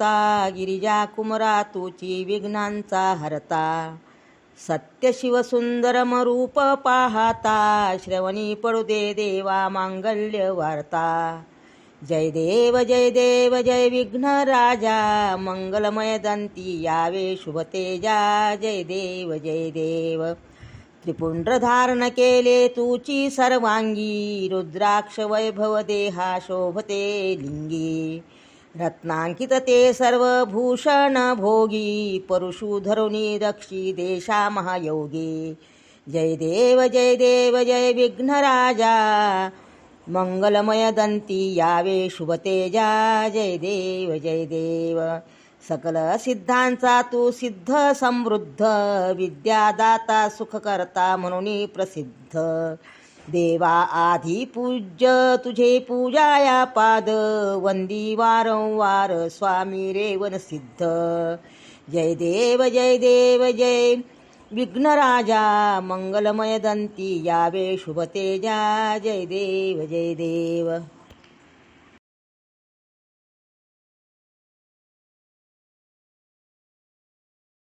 करता गिरिजा कुमरा तुची विघ्नांचा हरता. सत्य शिव सुंदरम रूप पाहता. श्रवणी पडू दे देवा मांगल्य वार्ता. जय देव जय देव जय विघ्न राजा. मंगलमय दंती यावे शुभ तेजा. जय देव जय देव. त्रिपुंड्र धारण केले तुची सर्वांगी. रुद्राक्ष वैभव देहा शोभते लिंगी. रत्नांकित ते सर्व भूषण भोगी धरुणी रक्षी देशा महायोगी। जय देव जय देव जय विघ्नराजा मंगलमय दंती यावे शुभतेजा। जय देव जय देव। सकल सिद्धांचा तू सिद्ध समृद्ध विद्यादाता सुखकर्ता म्हणून प्रसिद्ध। देवा आधी पूज्य तुझे पूजाया पाद वंदी वारंवार स्वामी रेवन सिद्ध. जय देव जय देव जय विघ्नराजा मंगलमय दंती यावे शुभ तेजा जय देव जय देव.